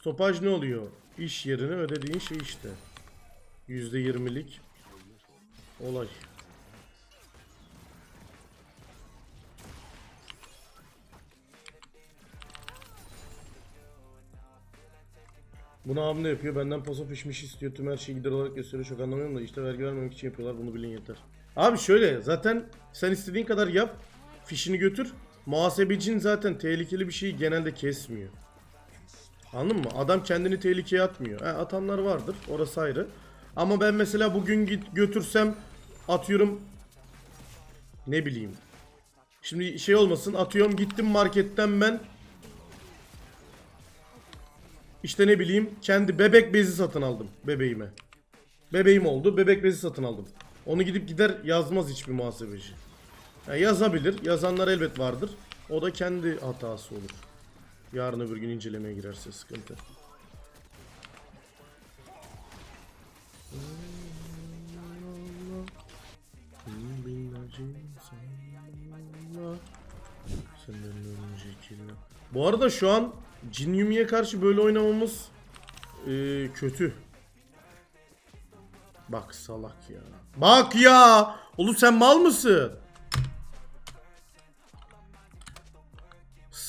Stopaj ne oluyor? İş yerine ödediğin şey işte. %20'lik olay. Bunu abim ne yapıyor? Benden paso pişmiş istiyor. Tüm her şeyi gider olarak gösteriyor. Çok anlamıyorum da işte vergi vermemek için yapıyorlar. Bunu bilin yeter. Abi şöyle zaten sen istediğin kadar yap. Fişini götür. Muhasebecin zaten tehlikeli bir şeyi genelde kesmiyor. Anladın mı? Adam kendini tehlikeye atmıyor. He, atanlar vardır. Orası ayrı. Ama ben mesela bugün git götürsem atıyorum ne bileyim. Şimdi şey olmasın atıyorum gittim marketten ben işte ne bileyim kendi bebek bezi satın aldım bebeğime. Bebeğim oldu bebek bezi satın aldım. Onu gidip gider yazmaz hiçbir muhasebeci. Ya yazabilir. Yazanlar elbet vardır. O da kendi hatası olur. Yarın öbür gün incelemeye girerse sıkıntı. Bu arada şu an Jin Yumi'ye karşı böyle oynamamız eee, kötü. Bak salak ya. Bak ya. Oğlum sen mal mısın?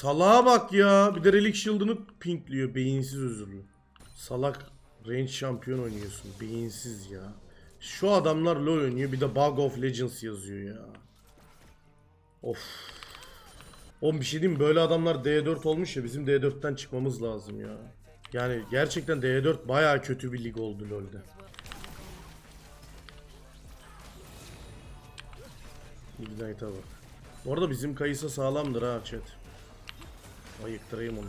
Salağa bak ya. Bir de Relic Shield'ını pinkliyor. Beyinsiz özürlü. Salak range şampiyon oynuyorsun. Beyinsiz ya. Şu adamlar LoL oynuyor. Bir de Bug of Legends yazıyor ya. Of. Oğlum bir şey diyeyim? Böyle adamlar D4 olmuş ya. Bizim D4'ten çıkmamız lazım ya. Yani gerçekten D4 baya kötü bir lig oldu LoL'de. Ignite'a bak. Bu arada bizim kayısı sağlamdır ha chat. Ayıktırayım onu.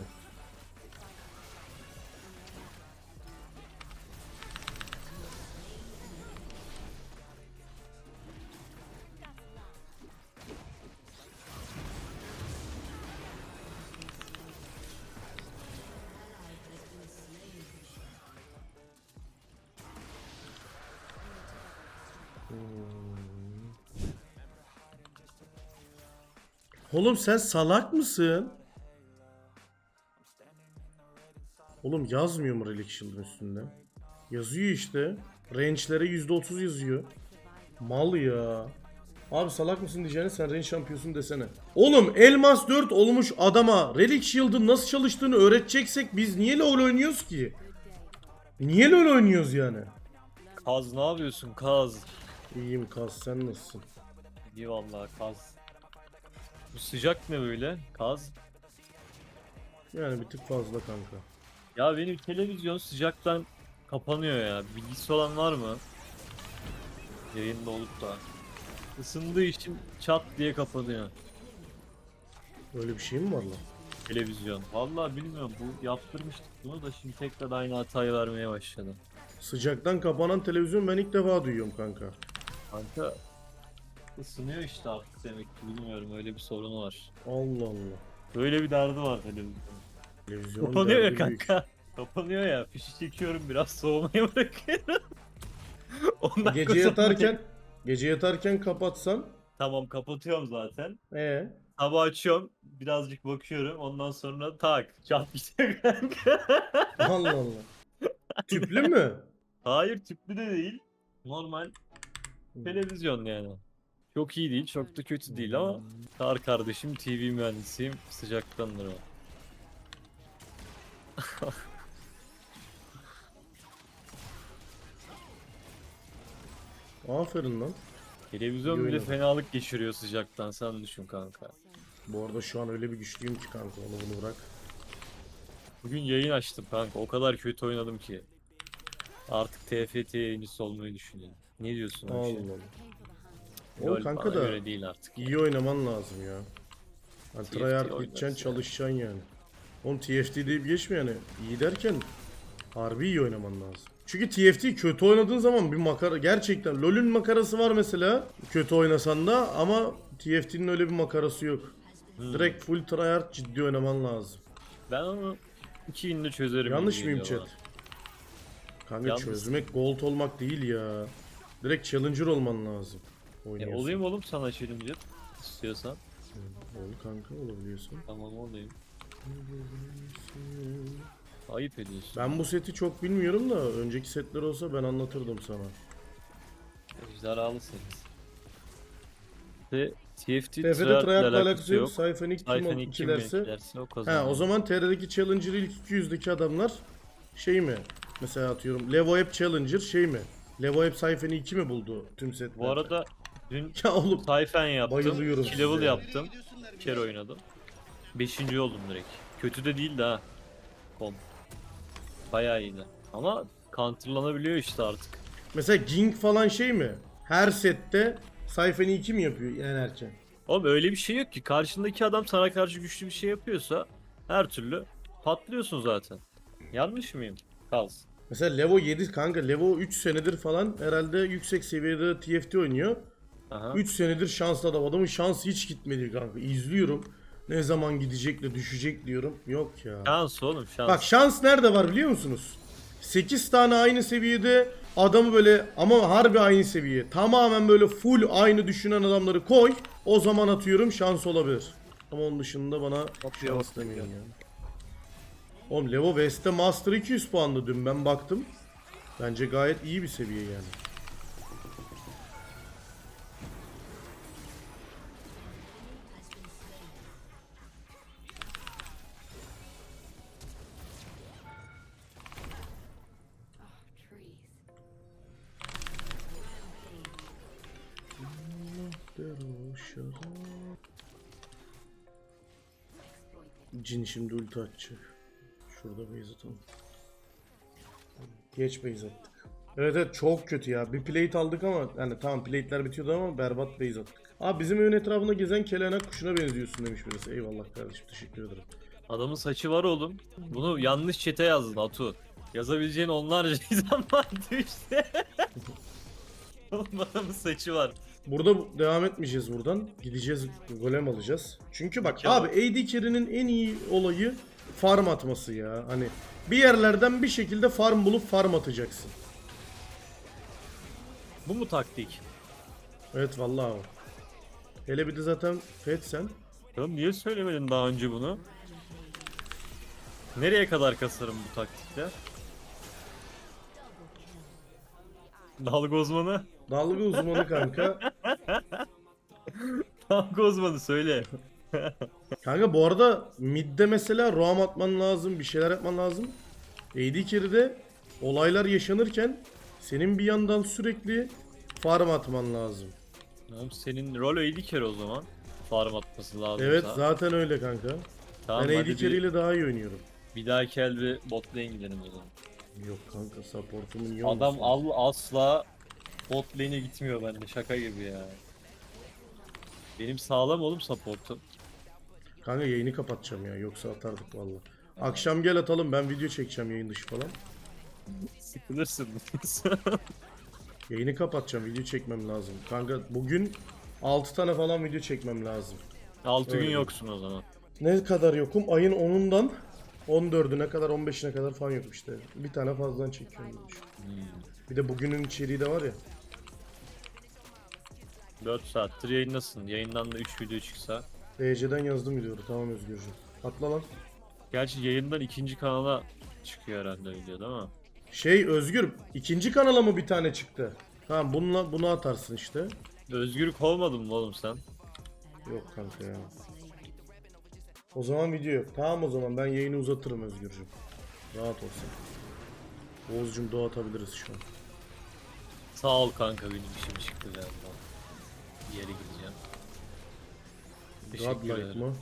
Oğlum sen salak mısın? Oğlum yazmıyor mu Relic Shield'ın üstünde? Yazıyor işte. Range'lere %30 yazıyor. Mal ya. Abi salak mısın diyeceğine sen range şampiyosun desene. Oğlum Elmas 4 olmuş adama Relic Shield'ın nasıl çalıştığını öğreteceksek biz niye LoL oynuyoruz ki? Niye LoL oynuyoruz yani? Kaz ne yapıyorsun Kaz? İyiyim Kaz sen nasılsın? İyi vallahi Kaz. Bu sıcak ne böyle? Kaz. Yani bir tık fazla kanka. Ya benim televizyon sıcaktan kapanıyor ya. Bilgisi olan var mı? Yayında olup da. Isındığı için çat diye kapanıyor. Öyle bir şey mi var lan? Televizyon. Vallahi bilmiyorum bu yaptırmıştık bunu da şimdi tekrar aynı hatayı vermeye başladı. Sıcaktan kapanan televizyon ben ilk defa duyuyorum kanka. Kanka ısınıyor işte artık demek ki bilmiyorum öyle bir sorunu var. Allah Allah. Böyle bir derdi var televizyon. Kapanıyor ya derdi büyük. kanka. Kapanıyor ya. Fişi çekiyorum biraz soğumaya bırakıyorum. Ondan Gece yatarken gece yatarken kapatsan Tamam kapatıyorum zaten. ee Sabah açıyorum. Birazcık bakıyorum. Ondan sonra tak. Çat gidiyor kanka. Allah Allah. Tüplü mü? Hayır tüplü de değil. Normal Hmm. televizyon yani. Çok iyi değil, çok da kötü değil ama Kar kardeşim TV mühendisiyim. Sıcaktandır o. Aferin lan. Televizyon İyi bile oynadın. fenalık geçiriyor sıcaktan. Sen düşün kanka. Bu arada şu an öyle bir güçlüyüm ki kanka onu bunu bırak. Bugün yayın açtım kanka. O kadar kötü oynadım ki. Artık TFT yayıncısı olmayı düşünüyorum. Ne diyorsun Allah? Allah. Lol Oğlum kanka bana da göre değil artık. iyi oynaman lazım ya. Hani TFT tryhard oynarız gideceksin ya. çalışacaksın yani. Oğlum TFT deyip geçme yani. İyi derken harbi iyi oynaman lazım. Çünkü TFT kötü oynadığın zaman bir makara gerçekten LoL'ün makarası var mesela kötü oynasan da ama TFT'nin öyle bir makarası yok. Hmm. Direkt full tryhard ciddi oynaman lazım. Ben onu iki günde çözerim. Yanlış mıyım chat? bana. Kanka Yalnız- çözmek gold olmak değil ya. Direkt challenger olman lazım. E, olayım oğlum sana challenger istiyorsan. Ol kanka olabiliyorsun. Tamam olayım. Ayıp ediyorsun. Ben bu seti çok bilmiyorum da önceki setler olsa ben anlatırdım sana. Ejderhalı set. Ve TFT TF'de Trial'le Trial'la alakası yok. Sayfanın ilk kim Sayfanın o-. Ha o zaman TR'deki Challenger ilk 200'deki adamlar şey mi? Mesela atıyorum Levo App Challenger şey mi? Levo App sayfanı 2 mi buldu tüm setler? Bu arada dün Ya oğlum Sayfen yaptım. Bayılıyorum 2 level size. yaptım. Bir kere oynadım. 5. oldum direkt. Kötü de değildi ha. Kom. Bayağı iyiydi. Ama counterlanabiliyor işte artık. mesela Ging falan şey mi? Her sette sayfanı 2 mi yapıyor yenerken? Oğlum öyle bir şey yok ki. Karşındaki adam sana karşı güçlü bir şey yapıyorsa her türlü patlıyorsun zaten. Yanlış mıyım? Kalsın. Mesela Levo 7 kanka Levo 3 senedir falan herhalde yüksek seviyede TFT oynuyor. Aha. 3 senedir şanslı adam. Adamın şansı hiç gitmedi kanka. İzliyorum. Ne zaman gidecek de düşecek diyorum. Yok ya. Şans oğlum şans. Bak şans nerede var biliyor musunuz? 8 tane aynı seviyede adamı böyle ama harbi aynı seviye. Tamamen böyle full aynı düşünen adamları koy. O zaman atıyorum şans olabilir. Ama onun dışında bana Yapıyor, şans demeyin ya. Oğlum Levo West'te Master 200 puanlı dün ben baktım. Bence gayet iyi bir seviye yani. Cin şimdi ulti atacak. Şurada base atalım. Geç base attık. Evet evet çok kötü ya. Bir plate aldık ama yani tamam plate'ler bitiyordu ama berbat base attık. Abi bizim evin etrafında gezen kelenak kuşuna benziyorsun demiş birisi. Eyvallah kardeşim teşekkür ederim. Adamın saçı var oğlum. Bunu yanlış çete yazdın Atu. Yazabileceğin onlarca insan vardı işte. Oğlum adamın saçı var. Burada bu- devam etmeyeceğiz buradan. Gideceğiz golem alacağız. Çünkü bak abi AD carry'nin en iyi olayı farm atması ya. Hani bir yerlerden bir şekilde farm bulup farm atacaksın. Bu mu taktik? Evet vallahi o. Hele bir de zaten Fed sen. Oğlum niye söylemedin daha önce bunu? Nereye kadar kasarım bu taktikle? Dalga uzmanı. Dalga uzmanı kanka. Dalga uzmanı söyle. Kanka bu arada midde mesela roam atman lazım, bir şeyler yapman lazım. AD carry'de olaylar yaşanırken senin bir yandan sürekli farm atman lazım. Oğlum senin rol AD carry o zaman. Farm atması lazım. Evet zaten öyle kanka. Tamam, ben AD carry bir, ile daha iyi oynuyorum. bir dahaki el bir bot lane gidelim o zaman. Yok kanka supportumun iyi Adam al asla bot lane'e gitmiyor bende şaka gibi ya. Benim sağlam oğlum supportum. Kanka yayını kapatacağım ya yoksa atardık valla. Akşam gel atalım ben video çekeceğim yayın dışı falan. Sıkılırsın. Yayını kapatacağım video çekmem lazım. Kanka bugün 6 tane falan video çekmem lazım. 6 gün Öyle. yoksun o zaman. Ne kadar yokum? Ayın 10'undan 14'üne kadar 15'ine kadar falan yokum işte. Bir tane fazladan çekiyorum. düşün. Bir de bugünün içeriği de var ya. 4 saattir yayındasın. Yayından da 3 video çıksa. DC'den yazdım videoyu tamam Özgürcüğüm. Atla lan. Gerçi yayından ikinci kanala çıkıyor herhalde video değil mi? Şey Özgür ikinci kanala mı bir tane çıktı? Tamam bununla bunu atarsın işte. Özgür kovmadın mı oğlum sen? Yok kanka ya. O zaman video yok. Tamam o zaman ben yayını uzatırım Özgürcüğüm. Rahat olsun. Oğuzcum doğa atabiliriz şu an. Sağ ol kanka benim işim çıktı galiba. Bir yere gideceğim. Teşekkür Godlike ederim. mı?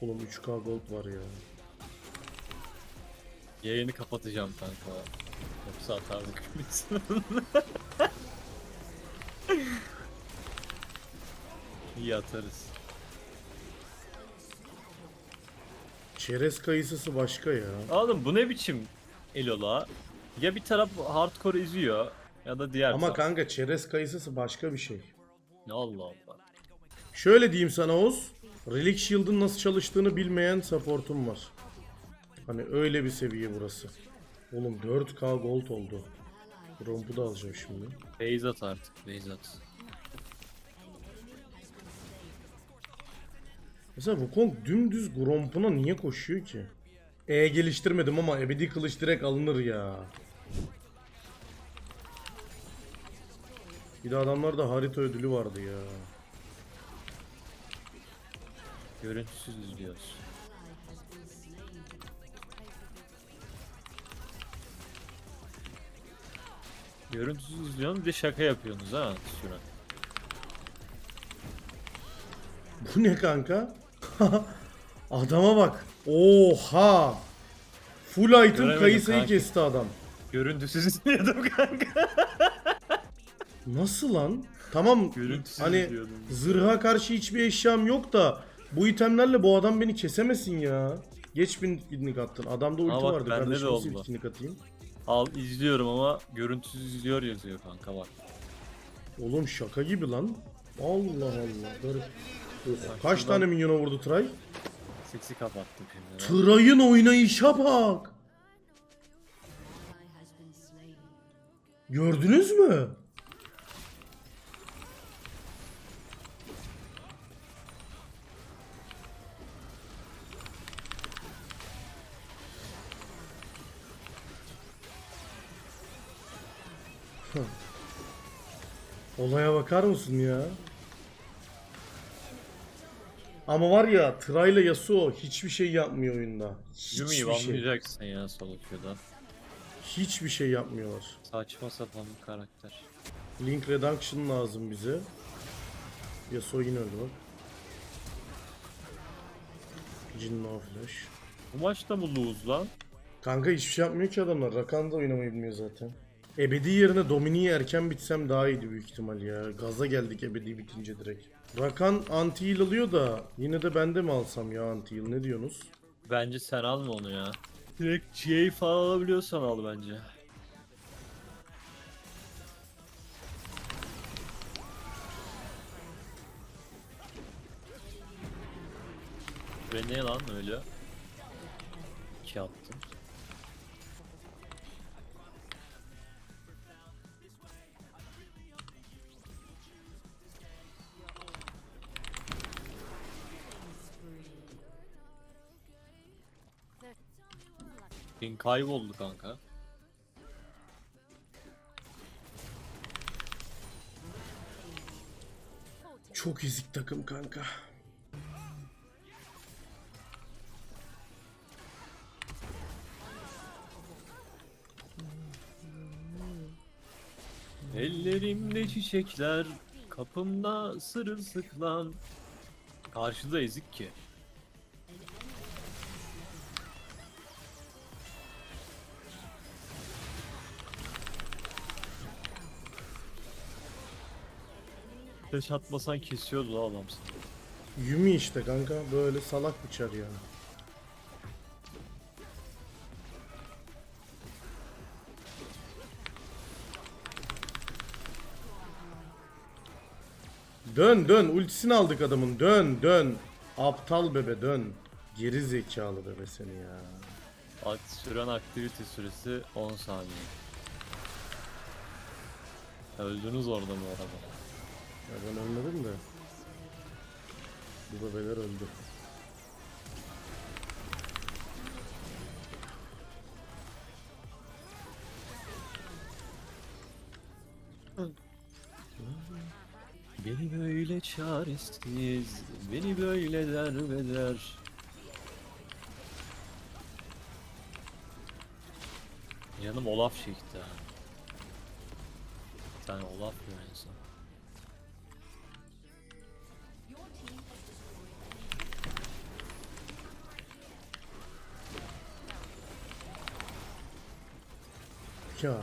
Oğlum 3K gold var ya. Yayını kapatacağım kanka. Yoksa atardık. İyi atarız. Çerez kayısısı başka ya. Oğlum bu ne biçim Elola? Ya bir taraf hardcore izliyor ya da diğer Ama taraf. kanka çerez kayısısı başka bir şey. Allah Allah. Şöyle diyeyim sana Oğuz. Relic Shield'ın nasıl çalıştığını bilmeyen supportum var. Hani öyle bir seviye burası. Oğlum 4K gold oldu. Rompu da alacağım şimdi. Beyzat artık Beyzat. Mesela Wukong dümdüz Gromp'una niye koşuyor ki? E geliştirmedim ama ebedi kılıç direkt alınır ya. Bir de adamlarda harita ödülü vardı ya. Görüntüsüz izliyoruz. Görüntüsüz izliyorsun bir de şaka yapıyorsunuz ha süren. Bu ne kanka? Adama bak. Oha. Full item Göremedim kayısıyı kanka. kesti adam. Görüntüsüz izliyordum kanka. Nasıl lan? Tamam Görüntüsüz hani izliyordum. zırha karşı hiçbir eşyam yok da bu itemlerle bu adam beni kesemesin ya. Geç bin bitkinlik attın. Adamda ulti bak, vardı bende de kardeşim nasıl oldu. bitkinlik atayım? Al izliyorum ama görüntüsüz izliyor yazıyor kanka bak. Oğlum şaka gibi lan. Allah Allah. Garip. Kaç şuradan- tane minyona vurdu Tray? Sesi kapattım şimdi. Tray'ın oynayışa bak. Gördünüz mü? Olaya bakar mısın ya? Ama var ya Tray'la Yasuo hiçbir şey yapmıyor oyunda. Yumi'yi Hiçbir şey. banlayacaksın ya solo queue'da. Hiçbir şey yapmıyorlar. Saçma sapan bir karakter. Link Redemption lazım bize. Yasuo yine öldü bak. Jin no flash. Bu maçta mı lose lan? Kanka hiçbir şey yapmıyor ki adamlar. Rakan da oynamayı bilmiyor zaten. Ebedi yerine Domini'yi erken bitsem daha iyiydi büyük ihtimal ya. Gaza geldik Ebedi bitince direkt. Rakan anti heal alıyor da yine de ben de mi alsam ya anti heal ne diyorsunuz? Bence sen alma onu ya. Direkt GA falan alabiliyorsan al bence. Ve ne lan öyle? İki attım. Bin kayboldu kanka. Çok ezik takım kanka. Ellerimde çiçekler, kapımda sırılsıklam. Karşıda ezik ki. Taş atmasan kesiyordu la adam seni. Yumi işte kanka böyle salak bıçar ya. Dön dön ultisini aldık adamın dön dön. Aptal bebe dön. Geri zekalı bebe seni ya. Akt süren aktivite süresi 10 saniye. Öldünüz orada bu arada. Ya ben ölmedim de. Bu bebeler öldü. Beni böyle çaresiz, beni böyle derbeder. Canım Olaf çekti ha. Bir tane Olaf diyor Ya.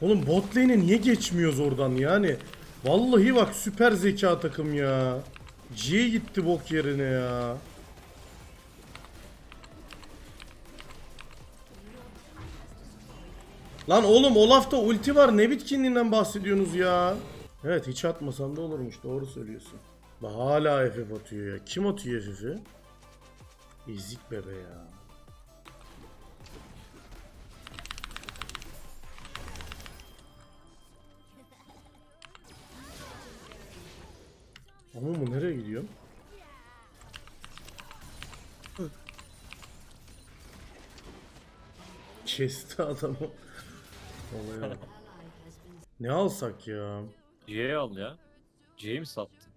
Oğlum bot lane'e niye geçmiyoruz oradan yani? Vallahi bak süper zeka takım ya. G gitti bok yerine ya. Lan oğlum Olaf'ta ulti var ne bitkinliğinden bahsediyorsunuz ya? Evet hiç atmasan da olurmuş doğru söylüyorsun. Hala FF atıyor ya. Kim atıyor FF'i? Ezik bebe ya. Ama bu nereye gidiyor? Kesti adamı. Olaya bak. Ne alsak ya? C'ye al ya. C'yi mi sattın?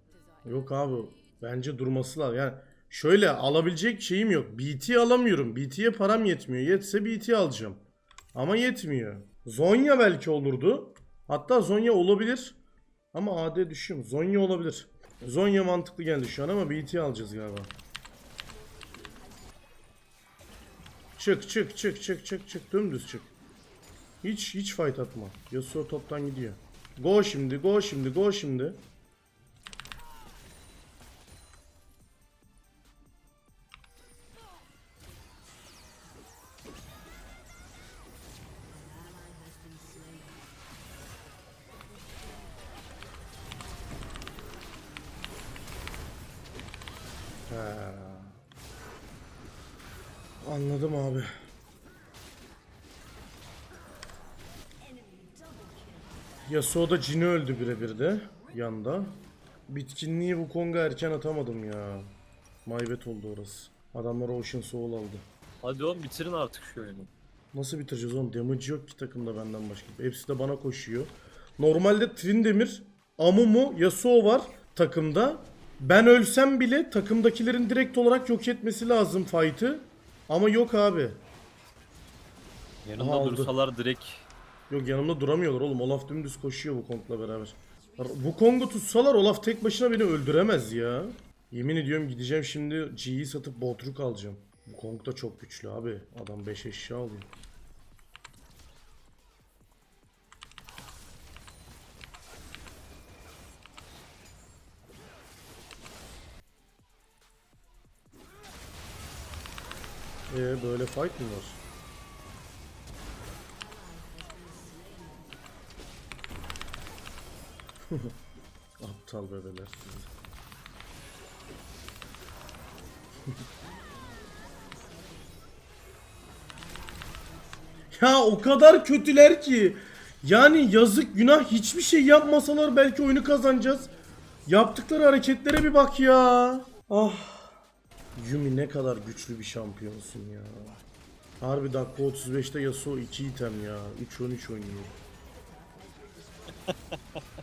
Yok abi bence durması lazım. Yani şöyle alabilecek şeyim yok. BT alamıyorum. BT'ye param yetmiyor. Yetse BT alacağım. Ama yetmiyor. Zonya belki olurdu. Hatta Zonya olabilir. Ama AD düşüyor. Zonya olabilir. Zonya mantıklı geldi şu an ama BT alacağız galiba. Çık çık çık çık çık çık dümdüz çık. Hiç hiç fight atma. Yasuo toptan gidiyor. Go şimdi go şimdi go şimdi. Yasuo da Jin'i öldü birebir de yanda. Bitkinliği bu Konga erken atamadım ya. Maybet oldu orası. Adamlar Ocean Soul aldı. Hadi oğlum bitirin artık şu oyunu. Nasıl bitireceğiz oğlum? Damage yok ki takımda benden başka. Hepsi de bana koşuyor. Normalde Trindemir, Amumu, Yasuo var takımda. Ben ölsem bile takımdakilerin direkt olarak yok etmesi lazım fight'ı. Ama yok abi. Yanında Aha, aldı. dursalar direkt Yok yanımda duramıyorlar oğlum. Olaf dümdüz koşuyor bu Kong'la beraber. Bu Kong'u tutsalar Olaf tek başına beni öldüremez ya. Yemin ediyorum gideceğim şimdi G'yi satıp Botruk alacağım. Bu Kong da çok güçlü abi. Adam 5 eşya alıyor. Ee böyle fight mı var? Aptal bebeler sizi. ya o kadar kötüler ki. Yani yazık günah hiçbir şey yapmasalar belki oyunu kazanacağız. Yaptıkları hareketlere bir bak ya. Ah. Yumi ne kadar güçlü bir şampiyonsun ya. Harbi dakika 35'te Yasuo 2 item ya. 3-13 oynuyor.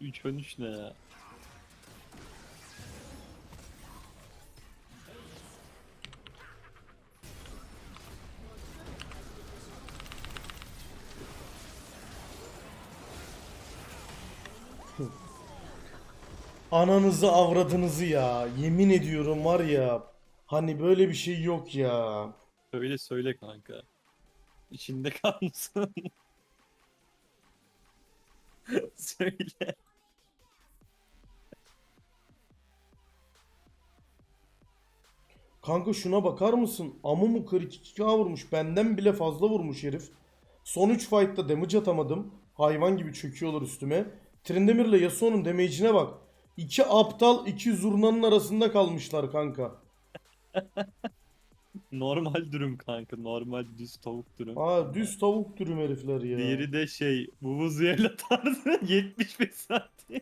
Üç ön üç ne ya? Ananızı avradınızı ya. Yemin ediyorum var ya. Hani böyle bir şey yok ya. Söyle söyle kanka. İçinde kalmasın. söyle. Kanka şuna bakar mısın? Amumu 42k vurmuş. Benden bile fazla vurmuş herif. Son 3 fight'ta damage atamadım. Hayvan gibi çöküyorlar üstüme. Trindemir'le Yasuo'nun damage'ine bak. İki aptal iki zurnanın arasında kalmışlar kanka. Normal dürüm kanka. Normal düz tavuk dürüm. Aa düz tavuk dürüm herifler ya. Diğeri de şey bu vuzuela tarzı 75 santim.